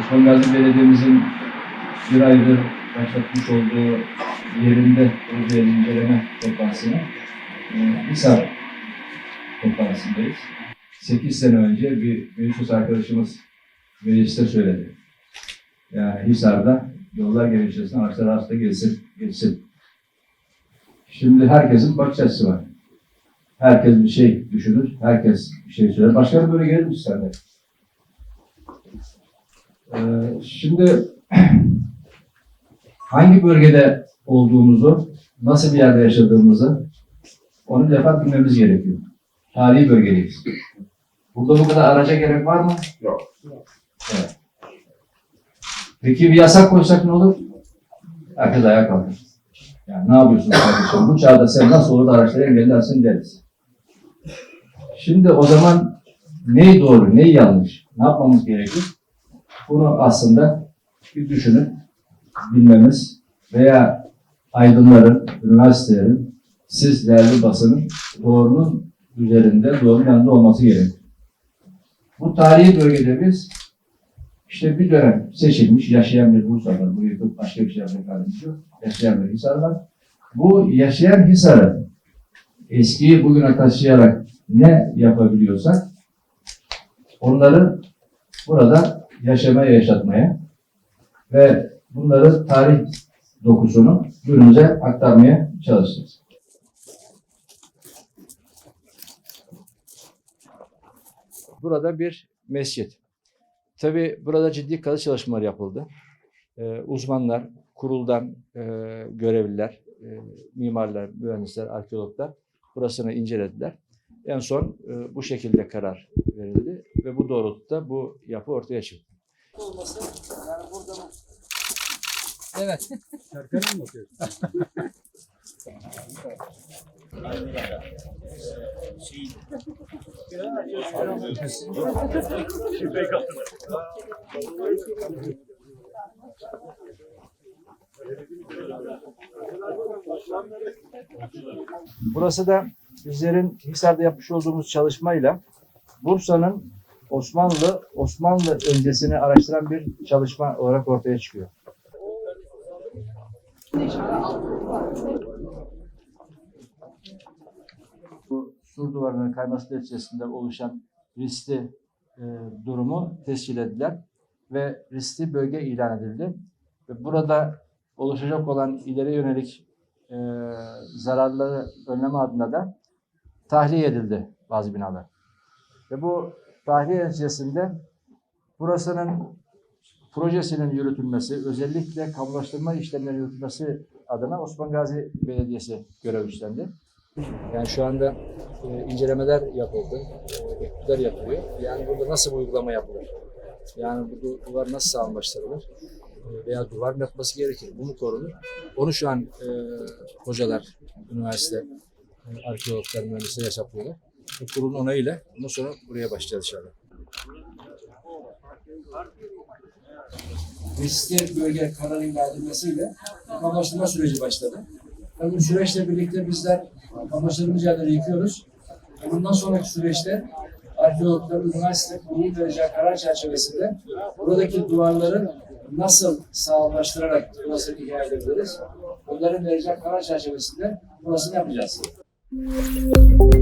Osman Gazi Belediye'mizin bir aydır başlatmış olduğu yerinde proje inceleme toplantısına e, Hisar toplantısındayız. 8 sene önce bir meclis arkadaşımız mecliste söyledi. Yani Hisar'da yollar genişlesin, araçlar hasta gelsin, gelsin. Şimdi herkesin bakış açısı var. Herkes bir şey düşünür, herkes bir şey söyler. Başka bir böyle gelir mi sende? Ee, şimdi hangi bölgede olduğumuzu, nasıl bir yerde yaşadığımızı onu bir defa bilmemiz gerekiyor. Tarihi bölgedeyiz. Burada bu kadar araca gerek var mı? Yok. Evet. Peki bir yasak koysak ne olur? Herkes ayağa kalkar. Yani ne yapıyorsun kardeşim? Bu çağda sen nasıl olur da araçları engellersin deriz. Şimdi o zaman neyi doğru, neyi yanlış? Ne yapmamız gerekir? Bunu aslında bir düşünüp bilmemiz veya aydınların, üniversitelerin, siz değerli basının doğrunun üzerinde, doğrunun yanında olması gerekir. Bu tarihi bölgede biz işte bir dönem seçilmiş yaşayan bir Bursa. Bu yıkıp başka bir şey halimiz yok. Yaşayan bir Hisar var. Bu yaşayan Hisar'ı eskiyi bugüne taşıyarak ne yapabiliyorsak onları burada yaşamaya, yaşatmaya ve bunları tarih dokusunu günümüze aktarmaya çalışacağız. Burada bir mescit. Tabii burada ciddi kazı çalışmaları yapıldı. Ee, uzmanlar, kuruldan e, görevliler, e, mimarlar, mühendisler, arkeologlar burasını incelediler. En son e, bu şekilde karar verildi ve bu doğrultuda bu yapı ortaya çıktı. Olması yani burada Evet. Serkan'a mı bakıyorsun? Burası da bizlerin Hisar'da yapmış olduğumuz çalışmayla Bursa'nın Osmanlı Osmanlı öncesini araştıran bir çalışma olarak ortaya çıkıyor. Bu sur duvarının kayması neticesinde oluşan riskli e, durumu tescil ediler ve riskli bölge ilan edildi. Ve burada oluşacak olan ileri yönelik e, zararları önleme adına da tahliye edildi bazı binalar. Ve bu tahliye neticesinde burasının projesinin yürütülmesi, özellikle kamulaştırma işlemlerinin yürütülmesi adına Osman Gazi Belediyesi görev üstlendi. Yani şu anda e, incelemeler yapıldı, e, etütler yapılıyor. Yani burada nasıl bir uygulama yapılır? Yani bu du- duvar nasıl sağlamlaştırılır? E, veya duvar mı yapması gerekir? Bu mu korunur? Onu şu an e, hocalar, üniversite, e, arkeologlar, mühendisler hesaplıyorlar. Kurulun onayıyla ondan sonra buraya başlayacağız inşallah. Riskli bölge kararı ilan edilmesiyle kamulaştırma süreci başladı. Tabii bu süreçle birlikte bizler amaçlarımız yerleri yıkıyoruz. Ve Bundan sonraki süreçte arkeologlar, üniversite kurulu vereceği karar çerçevesinde buradaki duvarların nasıl sağlamlaştırarak burasını ihya edebiliriz? Bunların vereceği karar çerçevesinde burasını yapacağız. Música